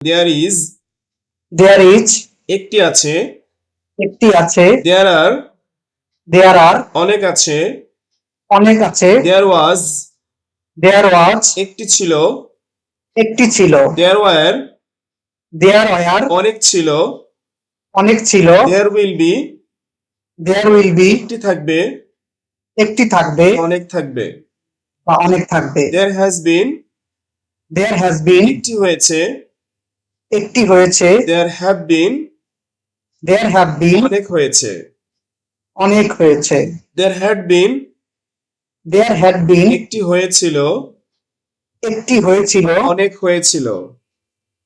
There is there is একটি আছে একটি আছে দেয়ার আর দেয়ার আর অনেক আছে অনেক আছে দেয়ার ওয়াজ দেয়ার ওয়াজ একটি ছিল একটি ছিল দেয়ার ওয়ার দেয়ার ওয়ার অনেক ছিল অনেক ছিল there will be there will be একটি থাকবে একটি থাকবে অনেক থাকবে। বা অনেক থাকবে। দেয়ার হ্যাজ বিন দেয়ার হ্যাজ বিন একটি হয়েছে একটি হয়েছে দেয়ার হ্যাভ বিন দেয়ার হ্যাভ বিন অনেক হয়েছে। অনেক হয়েছে। দেয়ার হ্যাড বিন দেয়ার হ্যাড বিন একটি হয়েছিল একটি হয়েছিল অনেক হয়েছিল।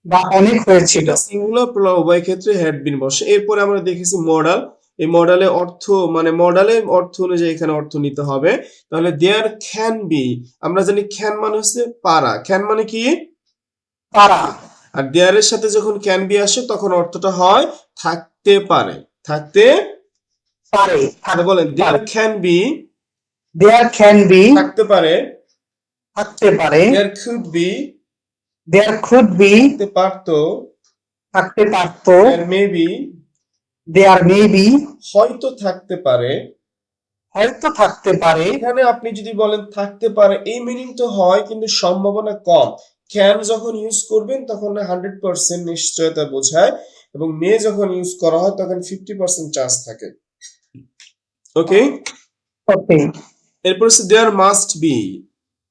বা অনেক হয়েছিল। সিঙ্গুলার প্লুরাল উভয় ক্ষেত্রে হ্যাড বিন বসে। এরপরে আমরা দেখেছি মডাল এই মডালে অর্থ মানে মডালে অর্থ অনুযায়ী এখানে অর্থ নিতে হবে। তাহলে দেয়ার ক্যান বি আমরা জানি ক্যান মানে হচ্ছে পারা। ক্যান মানে কি? পারা। আর দেয়ারের সাথে যখন ক্যান বি আসে তখন অর্থটা হয় থাকতে পারে। থাকতে পারে তাহলে বলেন there can be there can be থাকতে পারে। থাকতে পারে। There could be there could be থাকতে পারতো। থাকতে পারতো। দেয়ার may be there may B হয়তো থাকতে পারে। হয়তো থাকতে পারে। এখানে আপনি যদি বলেন থাকতে পারে এই মিনিং তো হয় কিন্তু সম্ভাবনা কম। ক্যান যখন ইউজ করবেন তখন হান্ড্রেড পার্সেন্ট নিশ্চয়তা বোঝায় এবং মে যখন ইউজ করা হয় তখন ফিফটি পার্সেন্ট চান্স থাকে। ওকে ওকে এরপর হচ্ছে দেয়ার মাস্ট বি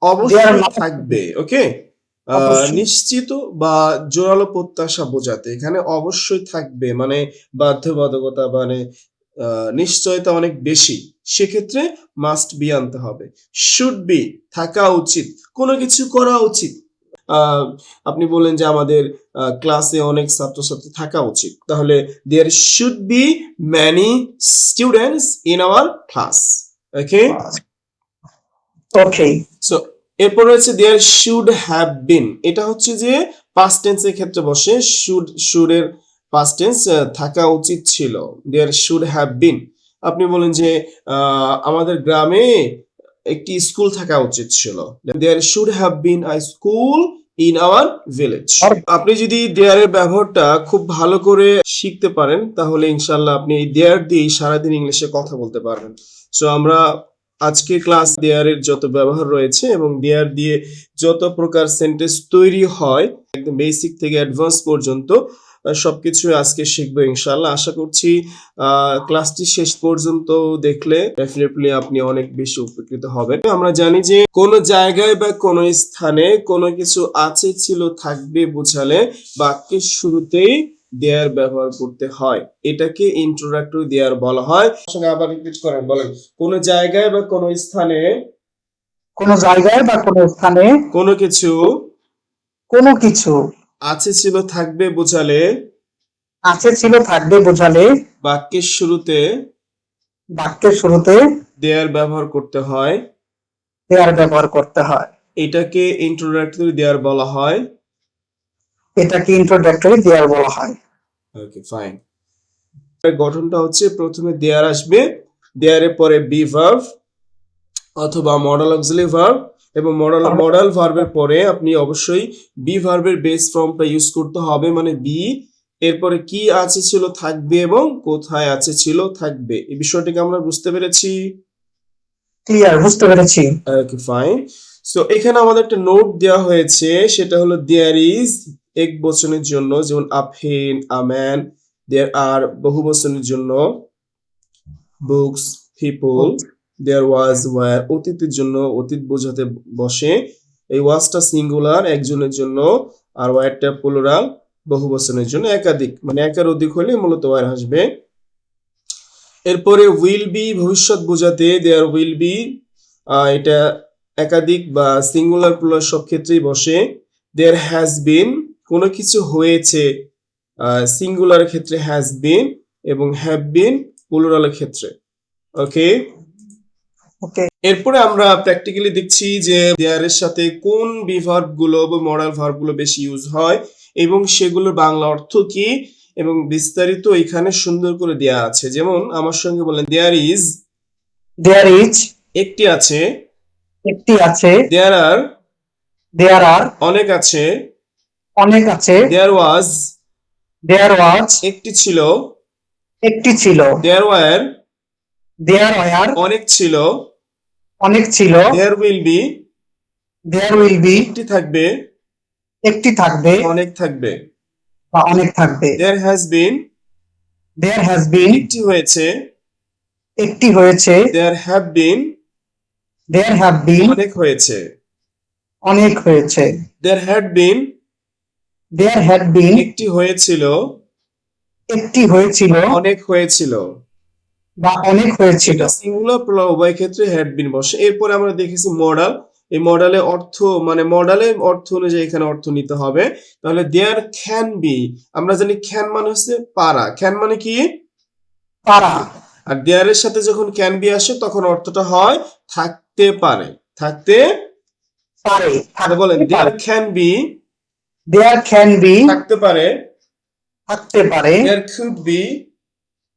অবশ্যই থাকবে ওকে নিশ্চিত বা জোরালো প্রত্যাশা বোঝাতে। এখানে অবশ্যই থাকবে মানে বাধ্যবাধকতা মানে আহ, নিশ্চয়তা অনেক বেশি। সেক্ষেত্রে মাস্ট বি আনতে হবে। শুড বি থাকা উচিত। কোনো কিছু করা উচিত। আপনি বলেন যে আমাদের ক্লাসে অনেক ছাত্রছাত্রী থাকা উচিত। তাহলে there should be many students in our class okay okay so এরপর রয়েছে দেয়ার শুড হ্যাভ বিন এটা হচ্ছে যে পাস্ট টেন্সের ক্ষেত্রে বসে শুড শুডের পাস্ট টেন্স থাকা উচিত ছিল। দেয়ার শুড হ্যাভ বিন আপনি বলেন যে আহ, আমাদের গ্রামে একটি স্কুল থাকা উচিত ছিল। There should have been I school in our village আপনি যদি দেয়ারের ব্যবহারটা খুব ভালো করে শিখতে পারেন তাহলে ইনশাল্লাহ আপনি এই দেয়ার দিয়ে সারাদিন ইংলিশে কথা বলতে পারবেন। সো আমরা আজকে ক্লাস দেয়ারের যত ব্যবহার রয়েছে এবং দেয়ার দিয়ে যত প্রকার সেন্টেন্স তৈরি হয় একদম বেসিক থেকে অ্যাডভান্স পর্যন্ত সবকিছু আজকে শিখব ইনশাল্লাহ আশা করছি আহ, ক্লাসটি শেষ পর্যন্ত দেখলে ডেফিনেটলি আপনি অনেক বেশি উপকৃত হবেন। আমরা জানি যে কোনো জায়গায় বা কোনো স্থানে কোনো কিছু আছে ছিল থাকবে বোঝালে বাক্যের শুরুতেই দেয়ার ব্যবহার করতে হয়। এটাকে ইন্ট্রোডাক্টরি দেয়ার বলা হয়। সঙ্গে আবার রিপিট করেন বলেন কোনো জায়গায় বা কোনো স্থানে কোন জায়গায় বা কোন স্থানে কোনো কিছু কোনো কিছু আছে ছিল থাকবে বোঝালে? আছে ছিল থাকবে বোঝালে। বাক্যের শুরুতে বাক্যের শুরুতে দেয়ার ব্যবহার করতে হয়। দেয়ার ব্যবহার করতে হয়। এটাকে ইন্ট্রোডাক্টরি দেয়ার বলা হয়। এটাকে ইন্ট্রোডাক্টরি দেয়ার বলা হয়। ওকে ফাইন গঠনটা হচ্ছে প্রথমে দেয়ার আসবে দেয়ারের পরে বি ভার্ভ অথবা মডেল অক্সিলি ভার্ব এবং মডেল মডেল ভার্বের পরে আপনি অবশ্যই বি ভার্বের বেস ফর্মটা ইউজ করতে হবে মানে বি এরপরে কি আছে ছিল থাকবে এবং কোথায় আছে ছিল থাকবে। এই বিষয়টিকে আমরা বুঝতে পেরেছি? ক্লিয়ার বুঝতে পেরেছি। ওকে ফাইন সো এখানে আমাদের একটা নোট দেওয়া হয়েছে সেটা হলো দেয়ার ইজ এক বচনের জন্য যেমন আফেন আম্যান দেয়ার আর বহু বচনের জন্য books people there was were অতীতের জন্য অতীত বোঝাতে বসে। এই ওয়াজটা সিঙ্গুলার একজনের জন্য, আর ওয়ারটা প্লুরাল বহু বচনের জন্য একাধিক। মানে একার অধিক হলে মূলত ওয়ার আসবে। এরপরে উইল বি ভবিষ্যৎ বোঝাতে দেয়ার উইল বি এটা একাধিক বা সিঙ্গুলার প্লুরাল সব ক্ষেত্রেই বসে। দেয়ার হ্যাজ বিন কোনো কিছু হয়েছে সিঙ্গুলার ক্ষেত্রে হ্যাজ বিন এবং হ্যাভ বিন প্লুরালের ক্ষেত্রে। ওকে ওকে এরপরে আমরা প্র্যাকটিক্যালি দেখছি যে দেয়ারের সাথে কোন বিভার্বগুলো বা মডাল ভার্বগুলো বেশি ইউজ হয় এবং সেগুলোর বাংলা অর্থ কি এবং বিস্তারিত এখানে সুন্দর করে দেয়া আছে। যেমন আমার সঙ্গে বলেন দেয়ার ইজ দেয়ার ইজ একটি আছে একটি আছে দেয়ার আর দেয়ার আর অনেক আছে অনেক আছে দেয়ার ওয়াজ দেয়ার ওয়াজ একটি ছিল একটি ছিল দেয়ার ওয়ার দেয়ার ওয়ার অনেক ছিল অনেক ছিল। There will be there will be একটি থাকবে। একটি থাকবে অনেক থাকবে। বা অনেক থাকবে। দেয়ার হ্যাজ বিন দেয়ার হ্যাজ বিন একটি হয়েছে। একটি হয়েছে। দেয়ার হ্যাভ বিন দেয়ার হ্যাভ বিন অনেক হয়েছে। অনেক হয়েছে। দেয়ার হ্যাড বিন দেয়ার হ্যাড বিন একটি হয়েছিল। একটি হয়েছিল। অনেক হয়েছিল। বা অনেক হয়েছিল। সিঙ্গুলার প্লুরাল উভয় ক্ষেত্রে হ্যাড বিন বসে। এরপরে আমরা দেখেছি মডাল এই মডালে অর্থ মানে মডালের অর্থ অনুযায়ী এখানে অর্থ নিতে হবে। তাহলে দেয়ার ক্যান বি আমরা জানি ক্যান মানে হচ্ছে পারা। ক্যান মানে কি? পারা। আর দেয়ারের সাথে যখন ক্যান বি আসে তখন অর্থটা হয় থাকতে পারে। থাকতে পারে। তাহলে বলেন there can be there can be থাকতে পারে। থাকতে পারে। There could be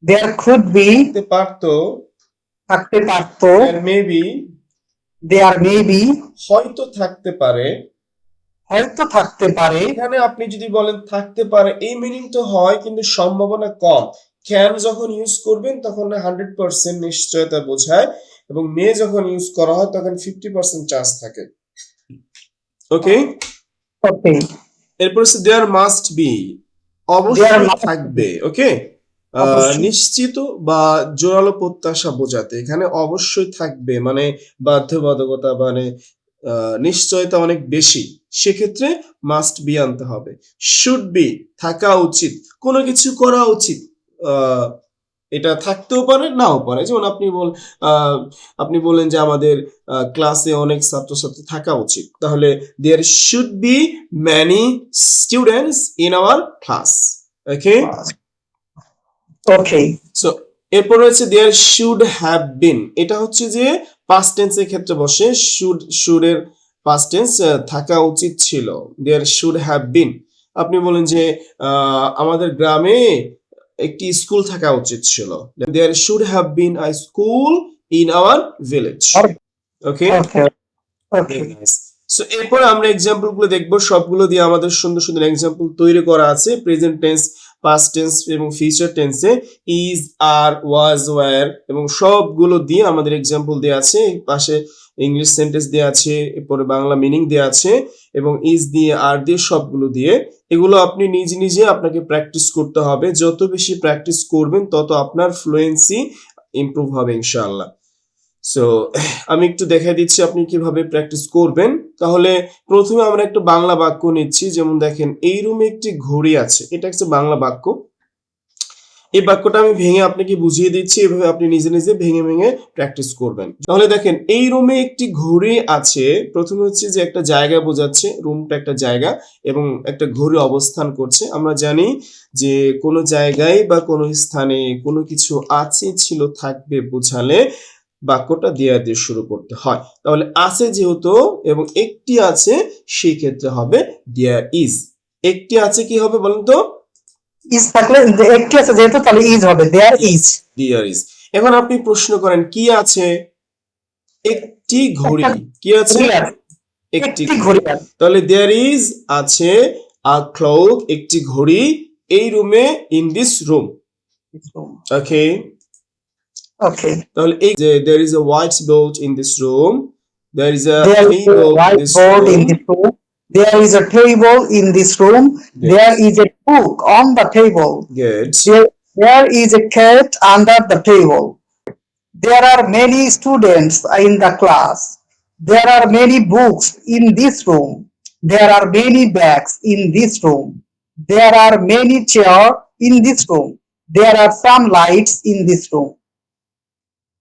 there could be থাকতে পারতো। থাকতে পারতো। দেয়ার may be there may B হয়তো থাকতে পারে। হয়তো থাকতে পারে। এখানে আপনি যদি বলেন থাকতে পারে এই মিনিং তো হয় কিন্তু সম্ভাবনা কম। ক্যান যখন ইউজ করবেন তখন হান্ড্রেড পার্সেন্ট নিশ্চয়তা বোঝায় এবং মে যখন ইউজ করা হয় তখন ফিফটি পার্সেন্ট চান্স থাকে। ওকে ওকে এরপর দেয়ার মাস্ট বি অবশ্যই থাকবে। ওকে। নিশ্চিত বা জোরালো প্রত্যাশা বোঝাতে। এখানে অবশ্যই থাকবে মানে বাধ্যবাধকতা মানে নিশ্চয়তা অনেক বেশি। সেক্ষেত্রে মাস্ট বি আনতে হবে। শুড বি থাকা উচিত। কোনো কিছু করা উচিত। এটা থাকতেও পারে নাও পারে। যেমন আপনি বল আহ, আপনি বলেন যে আমাদের ক্লাসে অনেক ছাত্রছাত্রী থাকা উচিত। তাহলে there should be many students in our class okay okay so এরপর রয়েছে দেয়ার শুড হ্যাভ বিন এটা হচ্ছে যে পাস্ট টেন্সের ক্ষেত্রে বসে শুড শুডের পাস্ট টেন্স থাকা উচিত ছিল। দেয়ার শুড হ্যাভ বিন আপনি বলেন যে আহ, আমাদের গ্রামে একটি স্কুল থাকা উচিত ছিল। There should have been I school in our village okay okay so এরপর আমরা এক্সাম্পলগুলো দেখব। সবগুলো দিয়ে আমাদের সুন্দর সুন্দর এক্সাম্পল তৈরি করা আছে। প্রেজেন্ট টেন্স পাস্ট টেন্স এবং ফিউচার টেন্সে ইজ আর ওয়াজ ওয়ার এবং সবগুলো দিয়ে আমাদের এক্সাম্পল দেওয়া আছে। পাশে ইংলিশ সেন্টেন্স দেওয়া আছে, এরপরে বাংলা মিনিং দেওয়া আছে এবং ইজ দিয়ে আর দিয়ে সবগুলো দিয়ে এগুলো আপনি নিজে নিজে আপনাকে প্র্যাকটিস করতে হবে। যত বেশি প্র্যাকটিস করবেন, তত আপনার ফ্লুয়েন্সি ইমপ্রুভ হবে ইনশাআল্লাহ। সো আমি একটু দেখাই দিচ্ছি আপনি কীভাবে প্র্যাকটিস করবেন। তাহলে প্রথমে আমরা একটা বাংলা বাক্য নিচ্ছি। যেমন দেখেন, এই রুমে একটি ঘড়ি আছে। এটা একটা বাংলা বাক্য। এই বাক্যটা আমি ভেঙে আপনাকে বুঝিয়ে দিচ্ছি। এভাবে আপনি নিজে নিজে ভেঙে ভেঙে প্র্যাকটিস করবেন। তাহলে দেখেন, এই রুমে একটি ঘড়ি আছে। প্রথমে হচ্ছে যে একটা জায়গা বোঝাচ্ছে, রুমটা একটা জায়গা এবং একটা ঘড়ি অবস্থান করছে। আমরা জানি যে কোনো জায়গায় বা কোনো স্থানে কোনো কিছু আছে, ছিল, থাকবে বোঝালে বাক্যটা দেয়া দিয়ে শুরু করতে হয়। তাহলে আছে যেহেতু এবং একটি আছে সেই ক্ষেত্রে হবে দেয়ার ইজ একটি আছে কি হবে বলুন তো? ইজ থাকলে একটি আছে যেহেতু তাহলে ইজ হবে। দেয়ার ইজ দেয়ার ইজ এখন আপনি প্রশ্ন করেন কি আছে? একটি ঘড়ি। কি আছে? একটি একটি ঘড়ি। তাহলে দেয়ার ইজ আছে আ ক্লক একটি ঘড়ি এই রুমে in this room okay ওকে তাহলে এই যে there is a white board in this room there is a There is a whiteboard in this room. There is a table in this room. There is a book on the table. Good. There, there is a cat under the table. There are many students in the class. There are many books in this room. There are many bags in this room. There are many chairs in this room. There are some lights in this room.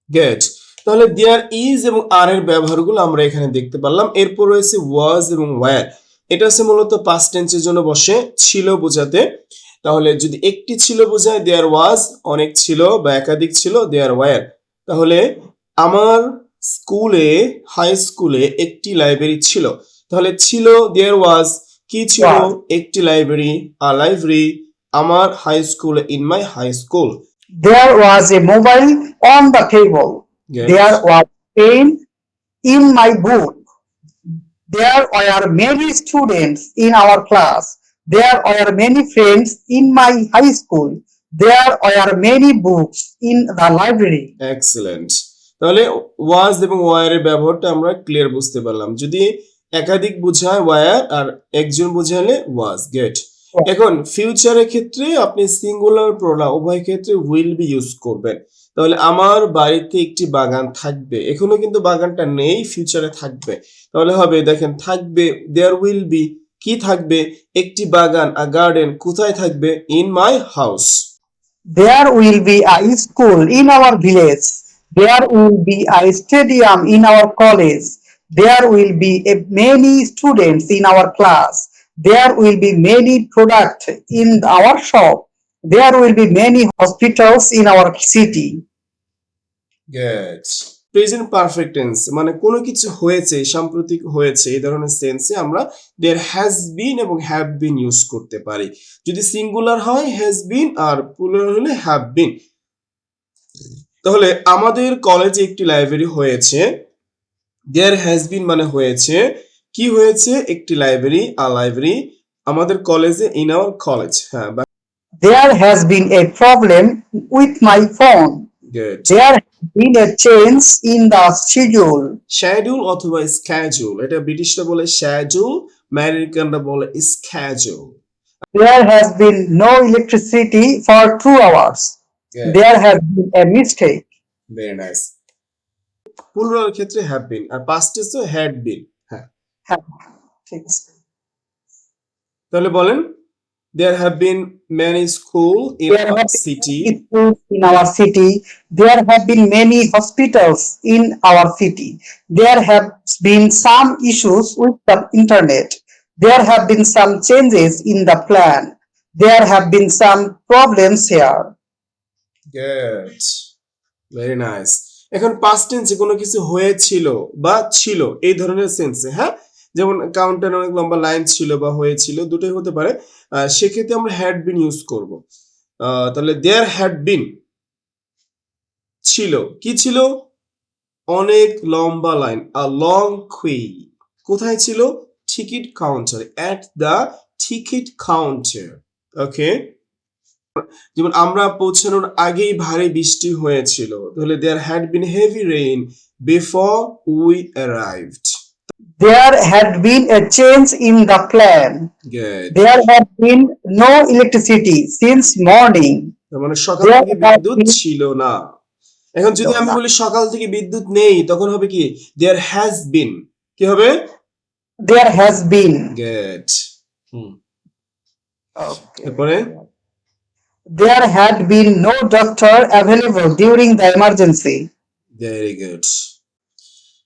Get তাহলে there is এবং আর এর ব্যবহারগুলো আমরা এখানে দেখতে পারলাম। এরপর রয়েছে ওয়াজ এবং ওয়্যার এটা হচ্ছে মূলত পাস্ট টেন্সের জন্য বসে ছিল বোঝাতে। তাহলে যদি একটি ছিল বোঝায় দেয়ার ওয়াজ অনেক ছিল বা একাধিক ছিল দেয়ার ওয়্যার তাহলে আমার স্কুলে হাই স্কুলে একটি লাইব্রেরি ছিল। তাহলে ছিল দেয়ার ওয়াজ কি ছিল? একটি লাইব্রেরি আ লাইব্রেরি আমার হাই স্কুলে in my high school There was a mobile on the table. Yes. There was pen in my book. There were many students in our class. There were many friends in my high school. There were many books in the library. Excellent তাহলে was এবং war এর ব্যবহারটা আমরা clear বুঝতে পারলাম যদি একাধিক বোঝায় ওয়ার আর একজন বোঝালে ওয়াজ গেট এখন ফিউচারের ক্ষেত্রে আপনি সিঙ্গুলার প্রোলা উভয় ক্ষেত্রে উইল বি ইউজ করবেন। তাহলে আমার বাড়িতে একটি বাগান থাকবে। এখনও কিন্তু বাগানটা নেই ফিউচারে থাকবে। তাহলে হবে দেখেন থাকবে দেয়ার উইল বি কি থাকবে? একটি বাগান আ গার্ডেন কোথায় থাকবে? In my house there will be a school in our village there will be a stadium in our college there will be many students in our class. There will be many products in our shop. There will be many hospitals in our city. Get present perfect tense মানে কোনো কিছু হয়েছে, সাম্প্রতিক হয়েছে, এই ধরনের সেন্সে আমরা দেয়ার হ্যাজ বিন এবং হ্যাভ বিন ইউজ করতে পারি। যদি সিঙ্গুলার হয় হ্যাজ বিন আর প্লুরাল হলে হ্যাভ বিন তাহলে আমাদের কলেজে একটি লাইব্রেরি হয়েছে। দেয়ার হ্যাজ বিন মানে হয়েছে। কি হয়েছে একটি লাইব্রেরি আর লাইব্রেরি আমাদের কলেজে ইন আওয়ার কলেজ হ্যাঁ been a problem with my phone. Good There has been a change in the schedule. Schedule অথবা স্ক্যাজুল এটা ব্রিটিশরা বলে শ্যাডিউল আমেরিকানরা বলে schedule There has been no electricity for two hours. There has been a mistake. Very nice plural ক্ষেত্রে have been আর past টেন্সে had been হ্যাঁ ঠিক আছে। তাহলে বলেন there have been many school in There have been many schools in our city. There have been many hospitals in our city. There have been some issues with the internet. There have been some changes in the plan. There have been some problems here. Good very nice এখন past টেন্সে কোনো কিছু হয়েছিল বা ছিল এই ধরনের সেন্সে হ্যাঁ যেমন কাউন্টারে অনেক লম্বা লাইন ছিল বা হয়েছিল, দুটোই হতে পারে। সেক্ষেত্রে আমরা হ্যাড বিন ইউজ করব। তাহলে দেয়ার হ্যাড বিন ছিল। কি ছিল? অনেক লম্বা লাইন আ লং কুই কোথায় ছিল? Ticket counter at the ticket counter okay যেমন আমরা পৌঁছানোর আগেই ভারী বৃষ্টি হয়েছিল। তাহলে there had been heavy rain before we arrived There had been a change in the plan. Good There had been no electricity since morning. মানে সকাল থেকে বিদ্যুৎ ছিল না এখন যদি আমি বলি সকাল থেকে বিদ্যুৎ নেই তখন হবে কি দেয়ার হ্যাজ বিন কি হবে There has been. গুড. তারপরে There had been no doctor available during the emergency. Very good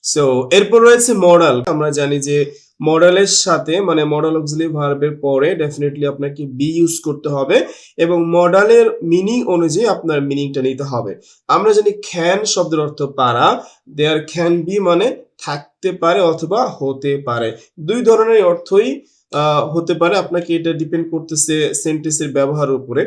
so এরপর রয়েছে মডেল আমরা জানি যে মডেলের সাথে মানে মডেল অক্সিলি ভার্বের পরে ডেফিনেটলি আপনাকে বি ইউজ করতে হবে এবং মডেলের মিনিং অনুযায়ী আপনার মিনিংটা নিতে হবে। আমরা জানি ক্যান শব্দের অর্থ পারা। দেয়ার ক্যান বি মানে থাকতে পারে অথবা হতে পারে। দুই ধরনের অর্থই হতে পারে। আপনাকে এটা ডিপেন্ড করতেছে সেন্টেন্সের ব্যবহার উপরে।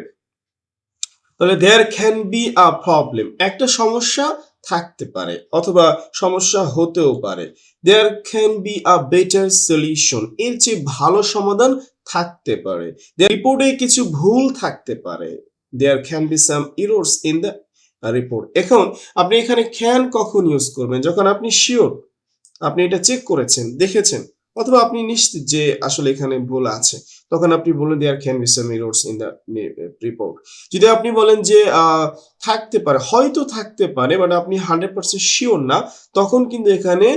তাহলে there can be a problem একটা সমস্যা থাকতে পারে, অথবা সমস্যা হতেও পারে। There can be a better solution এর চেয়ে ভালো সমাধান থাকতে পারে। রিপোর্টে কিছু ভুল থাকতে পারে। There can be some errors in the report এখন, আপনি এখানে ক্যান কখন ইউজ করবেন? যখন আপনি শিওর আপনি এটা চেক করেছেন, দেখেছেন, অথবা আপনি নিশ্চিত যে আসলে এখানে ভুল আছে। তখন আপনি বলেন there can be some errors in the report যদি আপনি বলেন যে থাকতে পারে, হয়তো থাকতে পারে বাট আপনি হান্ড্রেড পার্সেন্ট শিওর না, তখন কিন্তু এখানে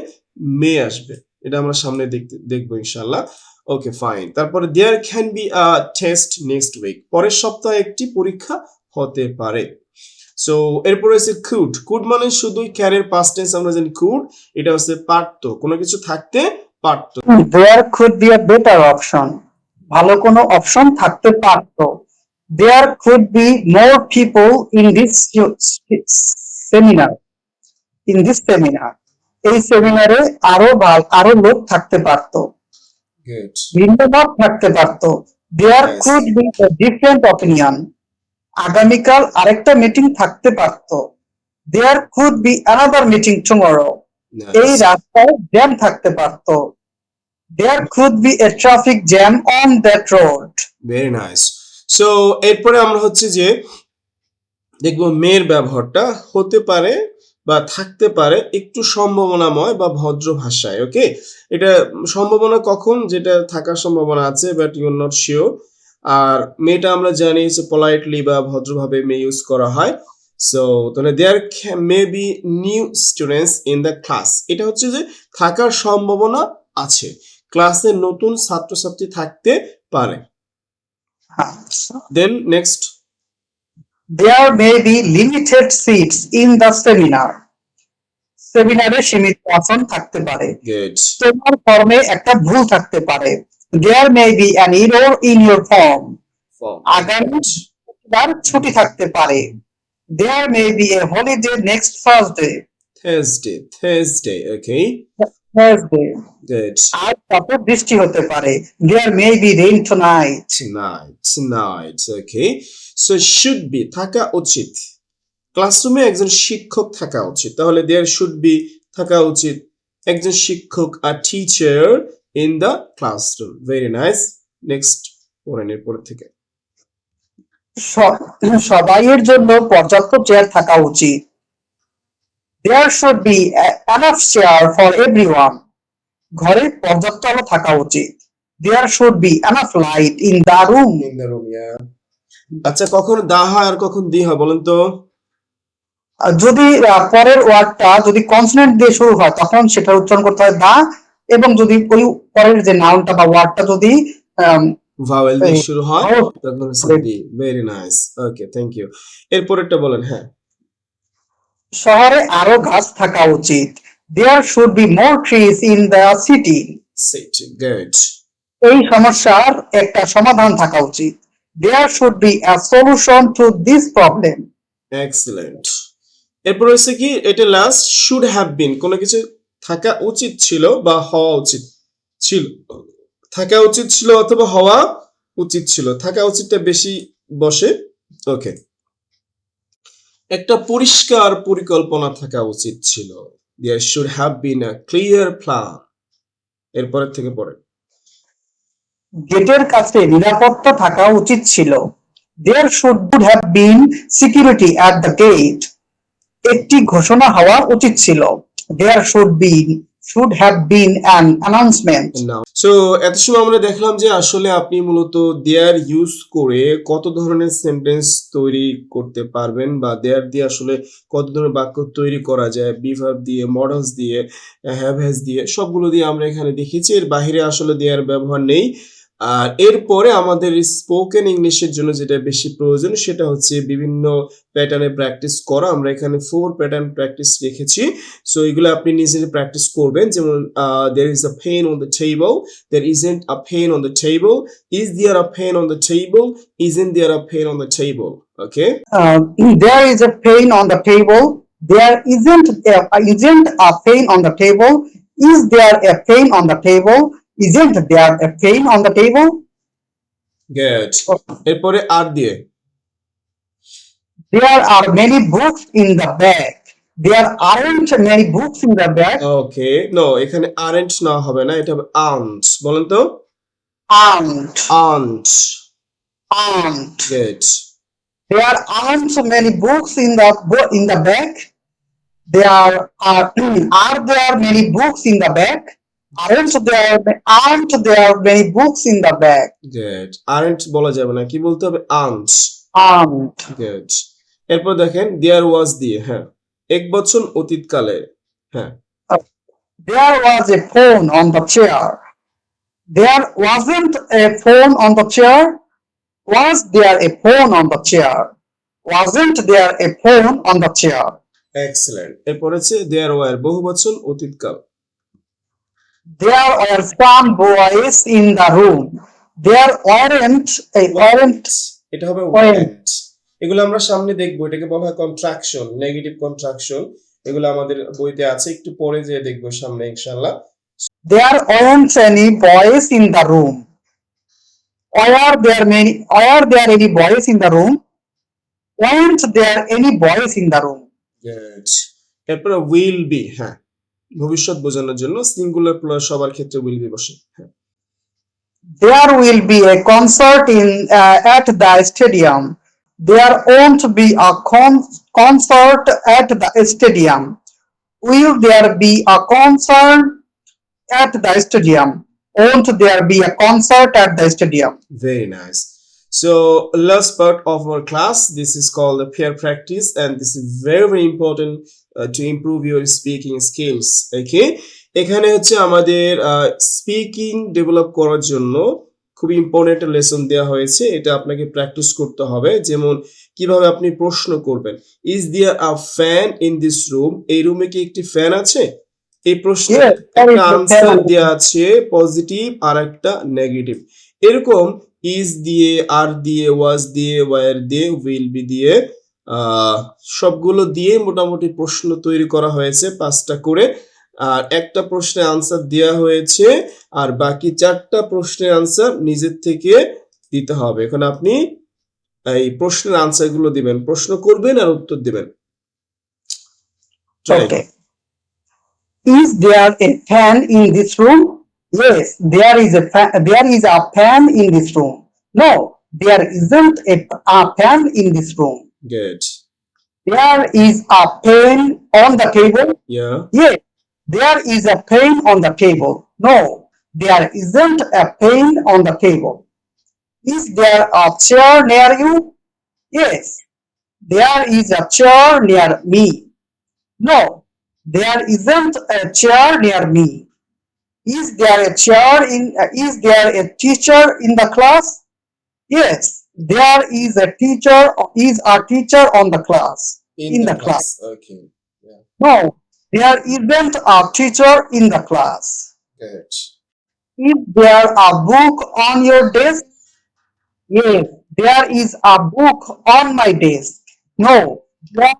মে আসবে। এটা আমরা সামনে দেখতে, দেখব ইনশাল্লাহ ওকে ফাইন তারপরে there can be a test next week পরের সপ্তাহে একটি পরীক্ষা হতে পারে। সো এরপরে হচ্ছে কুড কুড মানে শুধুই ক্যারের পাস্ট টেন্স আমরা জানি কুড এটা হচ্ছে পারতো কোনো কিছু থাকতে পারতো There could be a better option. ভালো কোনো অপশন থাকতে পারতো। There could be more people in this seminar in this seminar এই সেমিনারে আরও ভাল- আরও লোক থাকতে পারতো। ভিন্ন মত থাকতে পারতো। There. Could be different opinion আগামীকাল আরেকটা মিটিং থাকতে পারতো। There could be another meeting tomorrow এই রাস্তায় জ্যাম থাকতে পারতো। There could be a traffic jam on that road. Very nice so এরপরে আমরা হচ্ছে যে দেখব মেয়ের ব্যবহারটা হতে পারে বা থাকতে পারে একটু সম্ভাবনাময় বা ভদ্র ভাষায়, ওকে? এটা সম্ভাবনা কখন? যেটা থাকার সম্ভাবনা আছে বাট ইউ নট শিওর আর মেয়েটা আমরা জানি যে পোলাইটলি বা ভদ্রভাবে মেয়ে ইউজ করা হয়। সো তাহলে there may be new students in the class এটা হচ্ছে যে থাকার সম্ভাবনা আছে। ক্লাসে নতুন ছাত্রছাত্রী থাকতে পারে। Then next There may be limited seats in the seminar. সেমিনারে সীমিত আসন থাকতে পারে। তোমার ফর্মে একটা ভুল থাকতে পারে। There may be an error in your form আগামী বার ছুটি থাকতে পারে। There may be a holiday next first day Thursday, Thursday, okay? Thursday Good. আজ রাতে বৃষ্টি হতে পারে? There may be rain tonight Tonight, tonight, okay? So should be থাকা উচিত। ক্লাসরুমে একজন শিক্ষক থাকা উচিত। তাহলে দেয়ার শুড বি থাকা উচিত। একজন শিক্ষক a teacher in the classroom very nice next পড়েন এরপর থেকে। সবাইয়ের জন্য পর্যাপ্ত চেয়ার থাকা উচিত। There should be enough chair for everyone ঘরে পর্যাপ্ত আলো থাকা উচিত। There should be enough light in the room In the room, yeah. আচ্ছা কখন দা হয় আর কখন দি হয় বলেন তো? যদি পরের ওয়ার্ডটা যদি কনসোনেন্ট দিয়ে শুরু হয় তখন সেটা উচ্চারণ করতে হয় দা এবং যদি ওই পরের যে নাউনটা বা ওয়ার্ডটা যদি ভাওয়েল দিয়ে শুরু হয় তখন the. Very nice okay thank you এরপরেরটা বলেন হ্যাঁ। শহরে আরও গাছ থাকা উচিত। There should be more trees in the city good এই সমস্যার একটা সমাধান থাকা উচিত। There should be a solution to this problem excellent এরপর হচ্ছে কি এটা লাস্ট শুড হ্যাভ বিন কোনো কিছু থাকা উচিত ছিল বা হওয়া উচিত ছিল থাকা উচিত ছিল অথবা হওয়া উচিত ছিল। থাকা উচিতটা বেশি বসে। ওকে একটা পরিষ্কার পরিকল্পনা থাকা উচিত ছিল। There should have been a clear plan এরপরের থেকে পরে। গেটের কাছে নিরাপত্তা থাকা উচিত ছিল। There should have been security at the gate একটি ঘোষণা হওয়া উচিত ছিল। There should be should have been an announcement so এত সময় আমরা দেখলাম যে আসলে আপনি মূলত দেয়ার ইউজ করে কত ধরনের সেন্টেন্স তৈরি করতে পারবেন বা দেয়ার দিয়ে আসলে কত ধরনের বাক্য তৈরি করা যায় বিভাব দিয়ে মডেলস দিয়ে হ্যাভ হ্যাজ দিয়ে, সবগুলো দিয়ে আমরা এখানে দেখেছি। এর বাহিরে আসলে দেয়ার ব্যবহার নেই। আর এরপরে আমাদের স্পোকেন ইংলিশের জন্য যেটা বেশি প্রয়োজন, সেটা হচ্ছে বিভিন্ন প্যাটার্নে প্র্যাকটিস করা। আমরা এখানে ফোর প্যাটার্ন প্র্যাকটিস রেখেছি। সো এগুলো আপনি নিজে প্র্যাকটিস করবেন। যেমন there is a fan on the table there isn't a fan on the table is there a fan on the table isn't there a fan on the table okay there is a fan on the table there isn't isn't a fan on the table is there a fan on the table Isn't there a pain on the table? good এরপরে আর দিয়ে There are many books in the bag. There aren't many books in the bag. Okay no এখানে aren't না হবে না এটা হবে aren't বলেন তো Aren't, aren't aren't. good There aren't many books in the bo- in the bag. There are are there many books in the bag? Aren't there aren't there many books in the bag? good aren't বলা যাবে না কি বলতে হবে aren't Aren't. good এরপর দেখেন দেয়ার ওয়াজ দিয়ে হ্যাঁ এক বছর অতীতকালে হ্যাঁ There was a phone on the chair. There wasn't a phone on the chair. Was there a phone on the chair? Wasn't there a phone on the chair? Excellent এরপর হচ্ছে there were বহু বছর অতীতকাল There were some boys in the room. There weren't a weren't এটা হবে Weren't. এগুলো আমরা সামনে দেখব এটাকে বলা হয় কন্ট্রাকশন নেগেটিভ কন্ট্রাকশন এগুলো আমাদের বইতে আছে একটু পরে যে দেখব সামনে ইনশাআল্লাহ there weren't any boys in the room. Were there many were there any boys in the room? Weren't there any boys in the room? Good এরপরে উইল বি হ্যাঁ ভবিষ্যৎ বোঝানোর জন্য সিঙ্গুলার প্লাস সবার ক্ষেত্রে উইল বি বসে হ্যাঁ there will be a concert in uh, at the stadium. There won't be a con- concert at the stadium. Will there be a concert at the stadium? Won't there be a concert at the stadium? Very nice. So last part of our class, this is called the peer practice, and this is very very important uh, to improve your speaking skills. Okay, এখানে হচ্ছে আমাদের speaking develop করার জন্য খুব important lesson দেওয়া হয়েছে এটা আপনাকে প্র্যাকটিস করতে হবে যেমন কীভাবে আপনি প্রশ্ন করবেন is there a fan in this room এই রুমে কি একটি ফ্যান আছে এই প্রশ্ন Yes, there is একটা আনসার. দেওয়া আছে পজিটিভ আর একটা নেগেটিভ এরকম ইজ দিয়ে আর দিয়ে ওয়াজ দিয়ে ওয়ার দিয়ে উইল বি দিয়ে সবগুলো দিয়ে মোটামুটি প্রশ্ন তৈরি করা হয়েছে পাঁচটা করে আর একটা প্রশ্নের আনসার দেওয়া হয়েছে আর বাকি চারটা প্রশ্নের আনসার নিজের থেকে দিতে হবে এখন আপনি এই প্রশ্নের আনসারগুলো দিবেন প্রশ্ন করবেন আর উত্তর দিবেন. Is there a fan in this room? Yes, there is a fan, there is a fan in this room. No, there isn't a. Good. There is a pen on the table. Yeah. Yes, there is a pen on the table. No, there isn't a pen on the table. Is there a chair near you? Yes, there is a chair near me. No, there isn't a chair near me. Is there a chair in, uh, is there a teacher in the class? Yes, there is a teacher, is a teacher on the class. In in the the class. class. Okay. yeah. No, there isn't a teacher in the class. Good. Is there a book on your desk? Yes, there is a book on my desk. No, there,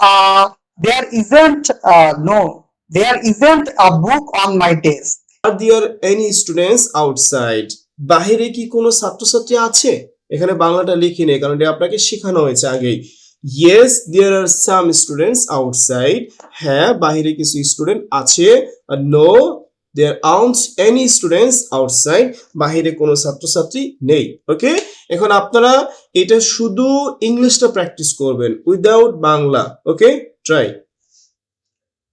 uh, there isn't, uh, no, there isn't a book on my desk. Are there any students outside? বাহিরে কি কোনো ছাত্রছাত্রী আছে এখানে বাংলাটা লিখি নেই কারণ এটা আপনাকে শেখানো হয়েছে আগেই yes there are some students outside হ্যাঁ বাহিরে কিছু স্টুডেন্ট আছে আর নো দেয়ার আউন্স এনি স্টুডেন্টস আউটসাইড বাহিরে কোনো ছাত্রছাত্রী নেই ওকে এখন আপনারা এটা শুধু ইংলিশটা প্র্যাকটিস করবেন without Bangla okay try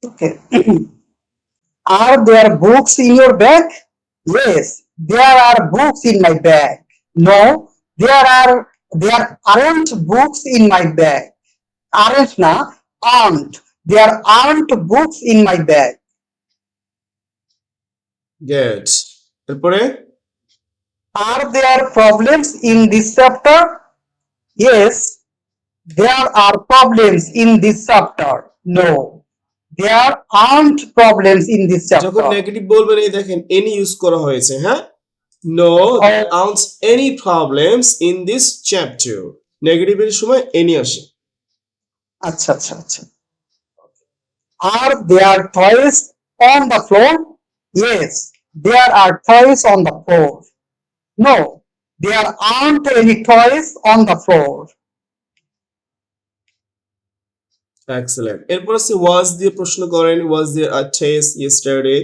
Okay. are there books in your bag? Yes, there are books in my bag. There are there aren't books in my bag. Aren't na aren't. There aren't books in my bag. Get এরপরে Are there problems in this chapter? Yes, there are problems in this chapter. No, there aren't problems in this যখন chapter. Negative বলবেন এই দেখেন any use করা হয়েছে হ্যাঁ no ounce any problems in this chapter নেগেটিভের সময় any আসে আচ্ছা আচ্ছা আচ্ছা Are there toys on the floor? Yes, there are toys on the floor. No, there aren't any toys on the floor. Excellent এরপর আছে ওয়াজ দিয়ে প্রশ্ন করেন was there a test yesterday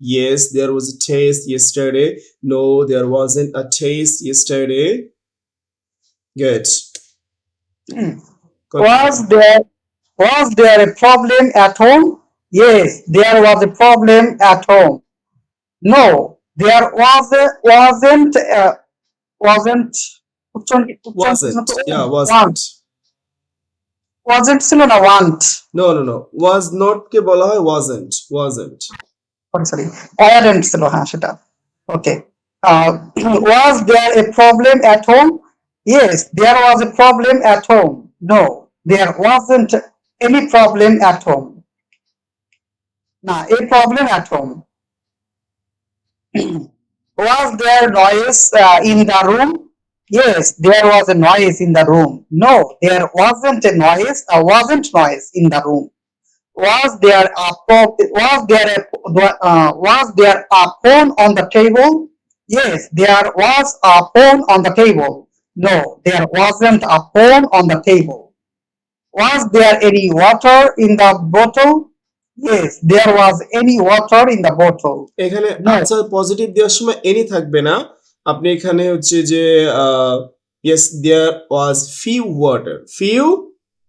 Yes there was a test yesterday no there wasn't a test yesterday good Was there was there a problem at home? Yes, there was a problem at home. No, there was a, wasn't uh, wasn't উচ্চারণ কি- উচ্চারণ wasn't ঠিক মতো- yeah want, wasn't wasn't ছিল না want no no no was not কে বলা হয় wasn't wasn't sorry sorry warrant ছিল হ্যাঁ সেটা okay was there a problem at home yes there was a problem at home no there wasn't any problem at home না a problem at home was there noise uh, in the room yes there was a noise in the room no there wasn't a noise uh, wasn't noise in the room was there a pro- was there a uh, was there a phone on the table yes there was a phone on the table no there wasn't a phone on the table was there any water in the bottle yes there was any water in the bottle এখানে No. Answer positive দেওয়ার সময় any থাকবে না আপনি এখানে হচ্ছে যে yes there was few water few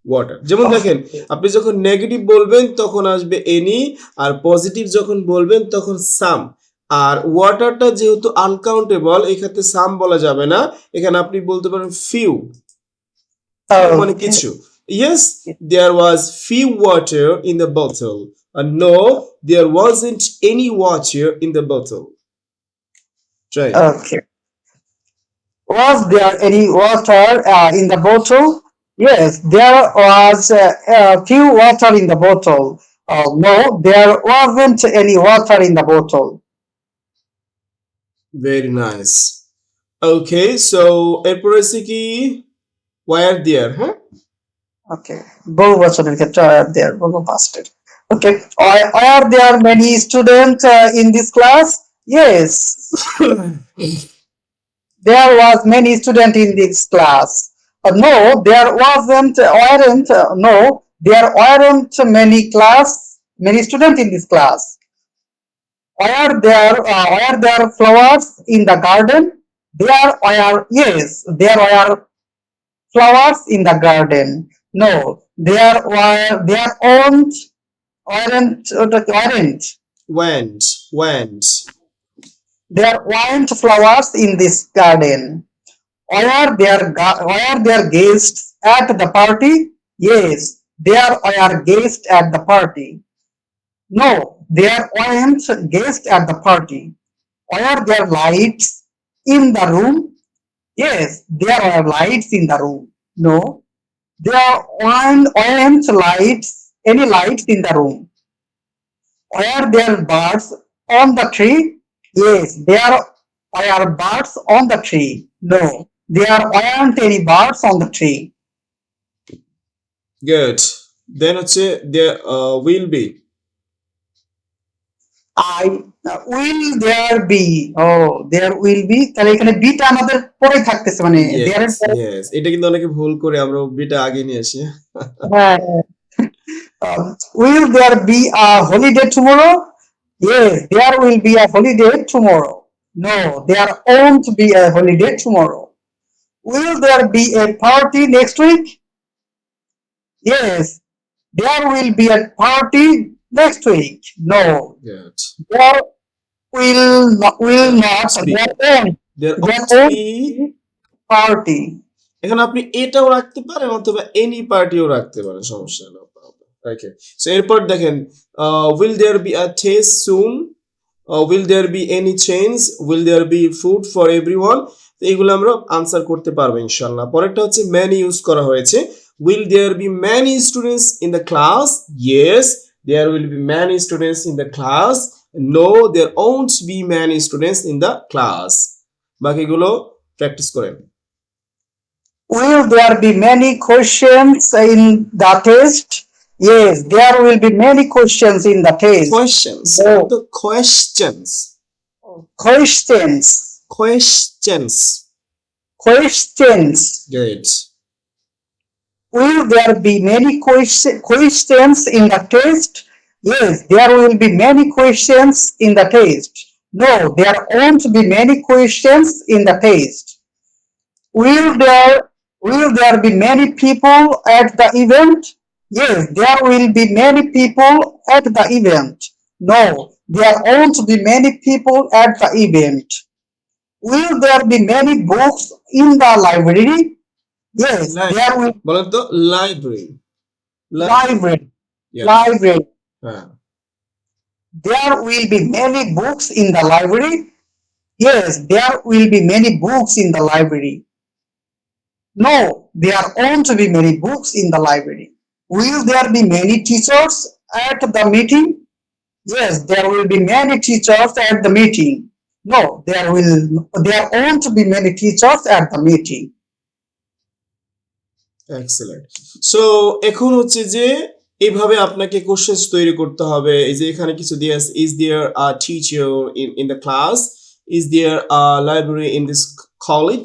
water যেমন দেখেন আপনি যখন নেগেটিভ বলবেন তখন আসবে এনি আর পজিটিভ যখন বলবেন তখন সাম আর ওয়াটারটা যেহেতু আনকাউন্টেবল এক্ষেত্রে সাম বলা যাবে না। এখানে আপনি বলতে পারেন ফিউ মানে কিছু। Yes there was few water in the বোতল আর no there wasn't any water in the right Okay. Was there any water uh, in the bottle? Yes, there was uh, a few water in the bottle. Uh, no, there wasn't any water in the bottle. Very nice okay so এরপরে আছে কি war দেয়ার হ্যাঁ Okay. বহু বছরের ক্ষেত্রে are there বহু past it. Okay. Are, are there many students uh, in this class? Yes. there was many student in this class. Uh, no, there wasn't, weren't, uh, no, there weren't many class, many student in this class. Were there, uh, were there flowers in the garden? There were, yes, there were flowers in the garden. No, there were, there aren't, weren't, weren't, went went there weren't flowers in this garden. There, ga- were there guests at the party? Yes, there were guests at the party. No, there weren't guests at the party. Were there lights in the room? Yes, there were lights in the room. No, there weren't, lights, any lights in the room. Were there birds on the tree? Yes, there are birds on the tree. No, there aren't any birds on the tree. good then হচ্ছে there uh, will be I uh, will there be oh there will be তাহলে এখানে beta আমাদের পরে থাকতেছে মানে there yes yes এটা কিন্তু অনেকে ভুল করে আমরা বিটা আগে নিয়ে আসি হ্যাঁ। Um, will there be a holiday tomorrow? Yes, there will be a holiday tomorrow. No, there won't be a holiday tomorrow. Will there be a party next week? Yes, there will be a party next week. No, good there will not, will not, Speak. there won't there there ought won't be party. এখন আপনি এটাও রাখতে পারেন অথবা any পার্টিও রাখতে পারেন সমস্যা নেই ওকে সো এরপর দেখেন will there be a test soon will there be any change will there be food for everyone তো এইগুলো আমরা আনসার করতে পারব ইনশাল্লাহ পরেরটা হচ্ছে ম্যানি ইউজ করা হয়েছে will there be many students in the class yes there will be many students in the class no there won't be many students in the class বাকিগুলো প্র্যাকটিস করেন Will there be many questions in the test? Yes, there will be many questions in the test. questions No. the questions Questions. Questions Questions. good Will there be many questions in the test? Yes, there will be many questions in the test. No, there won't be many questions in the test. Will there will there be many people at the event? Yes, there will be many people at the event. No, there won't be many people at the event Will there be many books in the library? Yes, Right. there will বলেন তো library library. Library. হ্যাঁ There will be many books in the library. Yes, there will be many books in the library. No, there won't be many books in the library. Will there be many teachers at the meeting? Yes, there will be many teachers at the meeting. No, there will there won't be many teachers at the meeting. Excellent so এখন হচ্ছে যে এইভাবে আপনাকে questions তৈরি করতে হবে। এই যে এখানে কিছু দিয়ে আছে is there a teacher in in the class is there a library in this college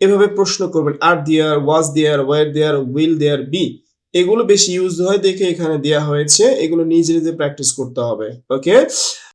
এভাবে প্রশ্ন করবেন আর there was there were there will there be এগুলো বেশি ইউজ হয় দেখে এখানে দেয়া হয়েছে। এগুলো নিজে নিজে প্র্যাকটিস করতে হবে ওকে